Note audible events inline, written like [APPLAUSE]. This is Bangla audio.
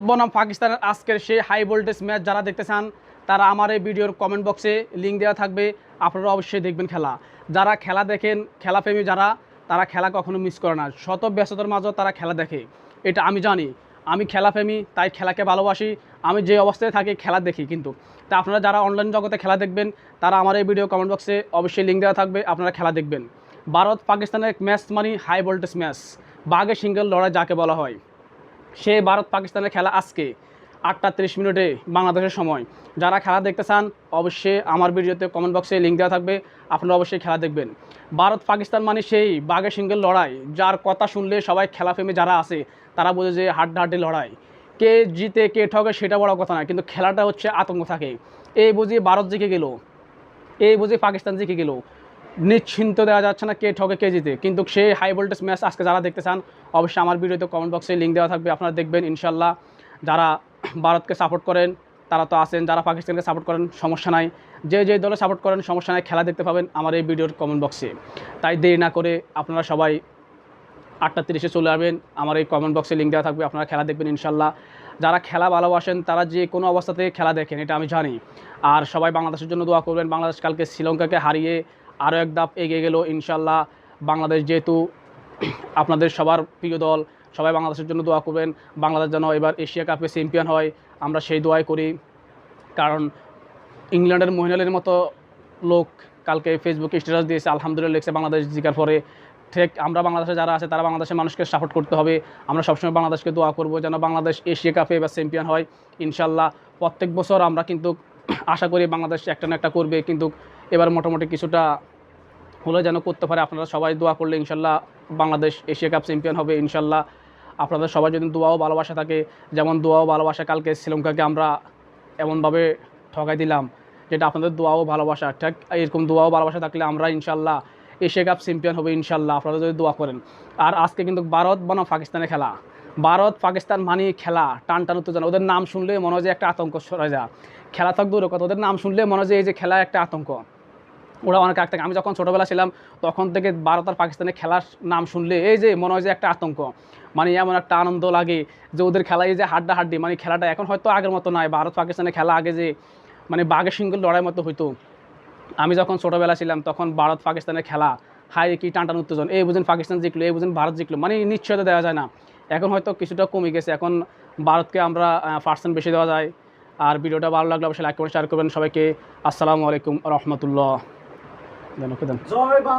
বনাম পাকিস্তানের আজকের সেই হাই ভোল্টেজ ম্যাচ যারা দেখতে চান, তারা আমার এই ভিডিওর কমেন্ট বক্সে লিঙ্ক দেওয়া থাকবে। আপনারা অবশ্যই দেখবেন খেলা। যারা খেলা দেখেন, খেলাপ্রেমী যারা, তারা খেলা কখনো মিস করে না। শত ব্যস্ততার মাঝেও তারা খেলা দেখে। এটা আমি জানি। আমি খেলাপ্রেমী, তাই খেলাকে ভালোবাসি। আমি যে অবস্থায় থাকি, খেলা দেখি কিন্তু। তা আপনারা যারা অনলাইন জগতে খেলা দেখবেন, তারা আমার এই ভিডিও কমেন্ট বক্সে অবশ্যই লিঙ্ক দেওয়া থাকবে। আপনারা খেলা দেখবেন। ভারত পাকিস্তানের ম্যাচ মানে হাই ভোল্টেজ ম্যাচ বাঘে সিঙ্গেল লড়াই যাকে বলা হয়। সে ভারত পাকিস্তানের খেলা আজকে আটটা তিরিশ মিনিটে বাংলাদেশের সময়। যারা খেলা দেখতে চান, অবশ্যই আমার ভিডিওতে কমেন্ট বক্সে লিঙ্ক দেওয়া থাকবে। আপনারা অবশ্যই খেলা দেখবেন। ভারত পাকিস্তান মানে সেই বাঘে সিঙ্গেল লড়াই, যার কথা শুনলে সবাই খেলাপ্রেমী যারা আছে, তারা বোঝে যে হাড্ডাহাড্ডি লড়াই। কে জিতে, কে ঠকে সেটা বড় কথা না, কিন্তু খেলাটা হচ্ছে আতঙ্ক থাকে। এই বুঝি ভারত জিকে গেল। এই বুঝি পাকিস্তান জিকে গেল। নিশ্চিন্ত দেওয়া যাচ্ছে না কে ঠকে কে জিতে। কিন্তু সেই হাই ভোল্টেজ ম্যাচ আজকে যারা দেখতে চান, অবশ্যই আমার ভিডিওতে কমেন্ট বক্সে লিঙ্ক দেওয়া থাকবে, আপনারা দেখবেন ইনশাল্লাহ যারা ভারতকে সাপোর্ট করেন, তারা তো আছেন, যারা পাকিস্তানকে সাপোর্ট করেন, সমস্যা নাই। যে যে দলে সাপোর্ট করেন, সমস্যা নাই, খেলা দেখতে পাবেন আমার এই ভিডিওর কমেন্ট বক্সে তাই দেরি না করে আপনারা সবাই আটটা তিরিশে চলে আসবেন, আমার এই কমেন্ট বক্সে লিঙ্ক দেওয়া থাকবে, আপনারা খেলা দেখবেন ইনশাল্লাহ যারা খেলা ভালোবাসেন, তারা যে কোনো অবস্থাতে খেলা দেখেন, এটা আমি জানি। আর সবাই বাংলাদেশের জন্য দোয়া করবেন, বাংলাদেশ কালকে শ্রীলঙ্কাকে হারিয়ে আরও এক ধাপ এগিয়ে গেল ইনশাল্লাহ বাংলাদেশ যেহেতু [CLEARS THROAT] আপনাদের সবার প্রিয় দল, সবাই বাংলাদেশের জন্য দোয়া করবেন। বাংলাদেশ যেন এবার এশিয়া কাপে চ্যাম্পিয়ন হয়, আমরা সেই দোয়াই করি। কারণ ইংল্যান্ডের মহিলাদের মতো লোক কালকে ফেসবুকে স্ট্যাটাস দিয়েছে, আলহামদুলিল্লাহ লিখছে বাংলাদেশ জিকার পরে। ঠিক আমরা বাংলাদেশে যারা আছে, তারা বাংলাদেশের মানুষকে সাপোর্ট করতে হবে। আমরা সবসময় বাংলাদেশকে দোয়া করব যেন বাংলাদেশ এশিয়া কাপে এবার চ্যাম্পিয়ন হয়। ইনশাল্লাহ প্রত্যেক বছর আমরা কিন্তু [CLEARS THROAT] আশা করি বাংলাদেশ একটা না একটা করবে। কিন্তু এবার মোটামুটি কিছুটা হলে যেন করতে পারে। আপনারা সবাই দোয়া করলে ইনশাল্লাহ বাংলাদেশ এশিয়া কাপ চ্যাম্পিয়ন হবে, ইনশাল্লাহ। আপনাদের সবাই যদি দোয়াও ভালোবাসা থাকে, যেমন দোয়াও ভালোবাসা কালকে শ্রীলঙ্কাকে আমরা এমনভাবে ঠকাই দিলাম, যেটা আপনাদের দোয়াও ভালোবাসা। ঠিক এরকম দোয়াও ভালোবাসা থাকলে আমরা ইনশাল্লাহ এশিয়া কাপ চ্যাম্পিয়ন হবে ইনশাল্লাহ। আপনারা যদি দোয়া করেন। আর আজকে কিন্তু ভারত বনাম পাকিস্তানের খেলা। ভারত পাকিস্তান মানি খেলা, টান টান উত্তেজনা। ওদের নাম শুনলে মনে হয় যে একটা আতঙ্ক সরে যা খেলা থাক দূরে কথা, ওদের নাম শুনলে মনে হয় যে এই যে খেলা একটা আতঙ্ক। ওরা অনেক আগ থেকে, আমি যখন ছোটোবেলা ছিলাম, তখন থেকে ভারত আর পাকিস্তানের খেলার নাম শুনলে, এই যে মনে হয় যে একটা আতঙ্ক। মানে এমন একটা আনন্দ লাগে যে ওদের খেলা, এই যে হাড্ডা হাড্ডি মানে খেলাটা এখন হয়তো আগের মতো নয় ভারত পাকিস্তানের খেলা আগে যে মানে বাঘের সিঙ্গল লড়াই মতো হইতো। আমি যখন ছোটোবেলা ছিলাম, তখন ভারত পাকিস্তানের খেলা হাই কি টান টান উত্তেজন, এই বুঝেন পাকিস্তান জিতলো, এই বুঝেন ভারত জিতলো মানে নিশ্চয়তা দেওয়া যায় না। এখন হয়তো কিছুটা কমে গেছে, এখন ভারতকে আমরা পার্সেন্ট বেশি দেওয়া যায়। আর ভিডিওটা ভালো লাগলে অবশ্যই লাইক করে শেয়ার করবেন সবাইকে। আসসালামু আলাইকুম রহমতুল্লাহ। দেন ওকে দেন